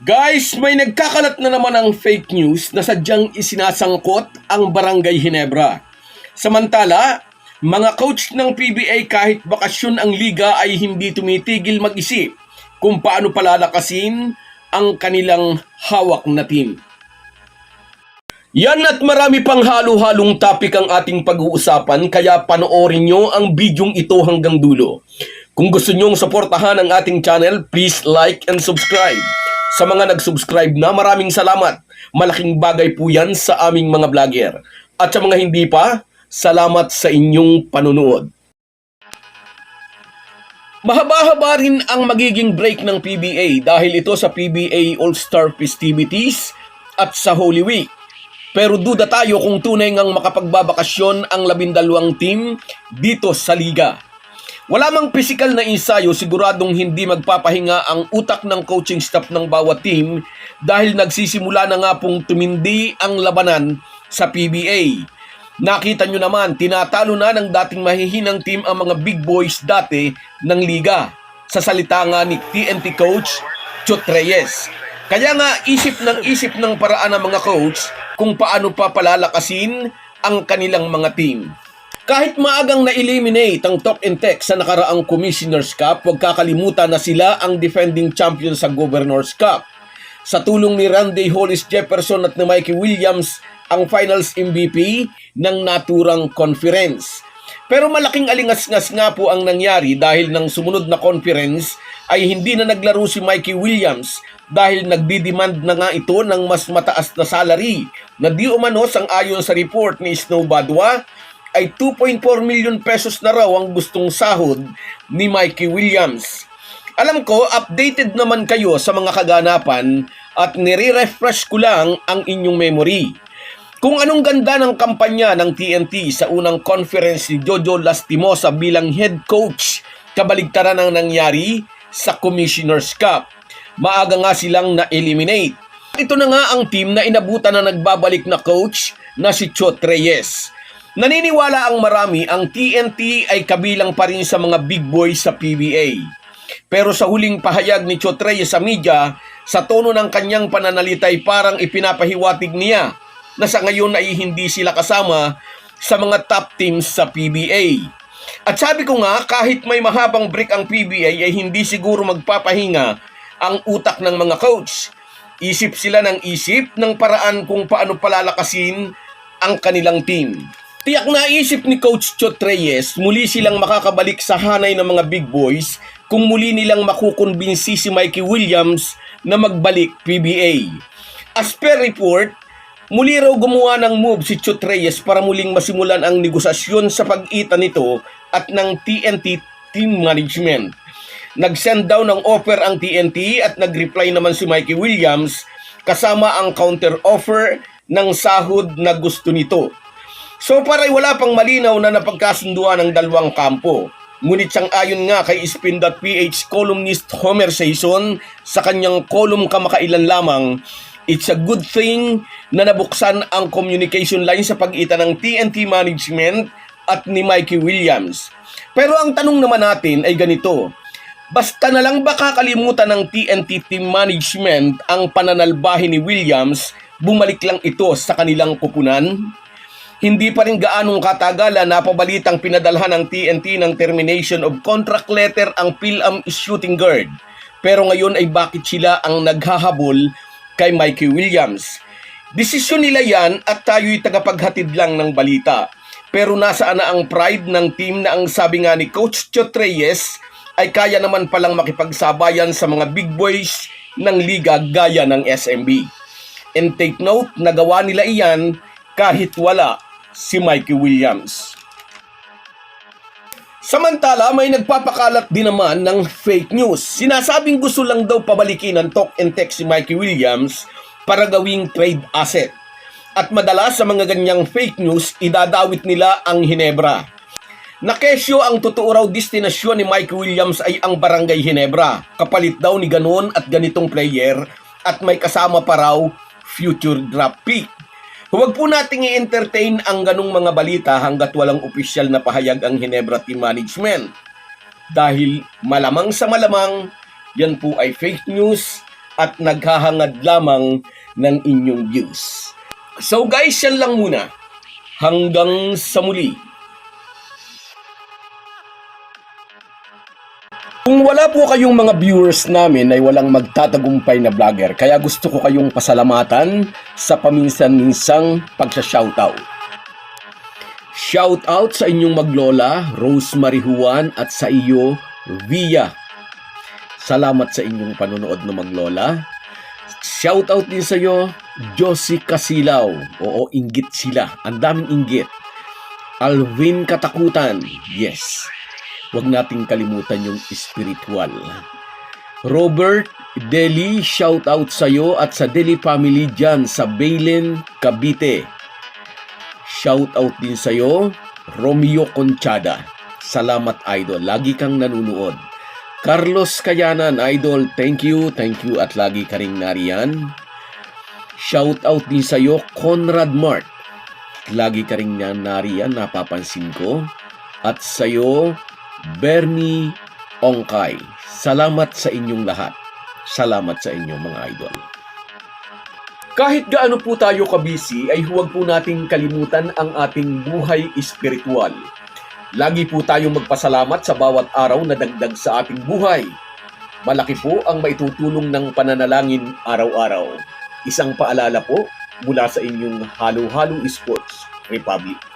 Guys, may nagkakalat na naman ang fake news na sadyang isinasangkot ang Barangay Hinebra. Samantala, mga coach ng PBA kahit bakasyon ang liga ay hindi tumitigil mag-isip kung paano palalakasin ang kanilang hawak na team. Yan at marami pang halo-halong topic ang ating pag-uusapan kaya panoorin nyo ang bidyong ito hanggang dulo. Kung gusto nyong suportahan ang ating channel, please like and subscribe. Sa mga nag-subscribe na, maraming salamat. Malaking bagay po yan sa aming mga vlogger. At sa mga hindi pa, salamat sa inyong panunood. Mahaba-haba rin ang magiging break ng PBA dahil ito sa PBA All-Star festivities at sa Holy Week. Pero duda tayo kung tunay ngang makapagbabakasyon ang labindalawang team dito sa liga. Wala mang physical na ensayo, siguradong hindi magpapahinga ang utak ng coaching staff ng bawat team dahil nagsisimula na nga pong tumindi ang labanan sa PBA. Nakita nyo naman, tinatalo na ng dating mahihinang team ang mga big boys dati ng liga. Sa salita nga ni TNT coach, Chot Reyes. Kaya nga isip ng isip ng paraan ng mga coach kung paano pa palalakasin ang kanilang mga team. Kahit maagang na-eliminate ang Talk and Tech sa nakaraang Commissioner's Cup, huwag kakalimutan na sila ang defending champion sa Governor's Cup. Sa tulong ni Randy Hollis Jefferson at ni Mikey Williams, ang finals MVP ng naturang conference. Pero malaking alingas-ngas nga po ang nangyari dahil ng sumunod na conference ay hindi na naglaro si Mikey Williams dahil nagdidemand na nga ito ng mas mataas na salary na di umano sang ayon sa report ni Snow Badwa ay 2.4 million pesos na raw ang gustong sahod ni Mikey Williams. Alam ko, updated naman kayo sa mga kaganapan at nire-refresh ko lang ang inyong memory. Kung anong ganda ng kampanya ng TNT sa unang conference ni Jojo Lastimosa bilang head coach, kabaligtaran ang nangyari sa Commissioner's Cup. Maaga nga silang na-eliminate. Ito na nga ang team na inabutan na nagbabalik na coach na si Chot Reyes. Naniniwala ang marami ang TNT ay kabilang pa rin sa mga big boys sa PBA. Pero sa huling pahayag ni Chot Reyes sa media, sa tono ng kanyang pananalita ay parang ipinapahiwatig niya na sa ngayon ay hindi sila kasama sa mga top teams sa PBA. At sabi ko nga, kahit may mahabang break ang PBA ay hindi siguro magpapahinga ang utak ng mga coach. Isip sila ng isip ng paraan kung paano palalakasin ang kanilang team. Tiyak na isip ni Coach Chot Reyes, muli silang makakabalik sa hanay ng mga big boys kung muli nilang makukumbinsi si Mikey Williams na magbalik PBA. As per report, muli raw gumawa ng move si Chot Reyes para muling masimulan ang negosasyon sa pag-itan nito at ng TNT team management. Nag-send down ng offer ang TNT at nag-reply naman si Mikey Williams kasama ang counter offer ng sahod na gusto nito. So para wala pang malinaw na napagkasunduan ng dalawang kampo. Ngunit siyang ayon nga kay Spin.ph columnist Homer Saison sa kanyang column kamakailan lamang, it's a good thing na nabuksan ang communication line sa pagitan ng TNT management at ni Mikey Williams. Pero ang tanong naman natin ay ganito, Basta na lang ba kakalimutan ng TNT team management ang pananalbahe ni Williams, bumalik lang ito sa kanilang kupunan? Hindi pa rin gaanong katagalan na pabalitang pinadalhan ng TNT ng termination of contract letter ang PhilAm shooting guard. Pero ngayon ay bakit sila ang naghahabol kay Mikey Williams? Desisyon nila yan at tayo'y tagapaghatid lang ng balita. Pero nasaan na ang pride ng team na ang sabi nga ni Coach Chot Reyes ay kaya naman palang makipagsabayan sa mga big boys ng liga gaya ng SMB. And take note, nagawa nila iyan kahit wala si Mikey Williams. Samantala, may nagpapakalat din naman ng fake news. Sinasabing gusto lang daw pabalikin ng talk and text si Mikey Williams para gawing trade asset. At madalas sa mga ganyang fake news, idadawit nila ang Hinebra. Nakesyo ang totoo raw destinasyon ni Mike Williams ay ang Barangay Hinebra. Kapalit daw ni ganon at ganitong player at may kasama pa raw future draft pick. Huwag po nating i-entertain ang ganong mga balita hanggat walang opisyal na pahayag ang Hinebra Team Management. Dahil malamang sa malamang, yan po ay fake news at naghahangad lamang ng inyong views. So guys, yan lang muna. Hanggang sa muli. Kung wala po kayong mga viewers namin ay walang magtatagumpay na vlogger, kaya gusto ko kayong pasalamatan sa paminsan-minsang pagsha-shoutout. Shoutout sa inyong maglola, Rosemary Juan at sa iyo, Via. Salamat sa inyong panonood na maglola. Shoutout din sa iyo, Josie Casilaw. Oo, inggit sila. Ang daming inggit. Alvin Katakutan. Yes. Huwag nating kalimutan yung spiritual. Robert Deli, shoutout sa iyo at sa Deli family dyan sa Bailen, Cavite. Shoutout din sa iyo, Romeo Conchada. Salamat idol, lagi kang nanunood. Carlos Kayanan, idol, thank you, thank you at lagi ka ring nariyan. Shoutout din sa iyo, Conrad Mart. Lagi ka ring nariyan, napapansin ko. At sa iyo, Bernie Ongkay. Salamat sa inyong lahat. Salamat sa inyong mga idol. Kahit gaano po tayo kabisi ay huwag po nating kalimutan ang ating buhay espiritual. Lagi po tayong magpasalamat sa bawat araw na dagdag sa ating buhay. Malaki po ang maitutulong ng pananalangin araw-araw. Isang paalala po mula sa inyong Halo Halo Sports Republic.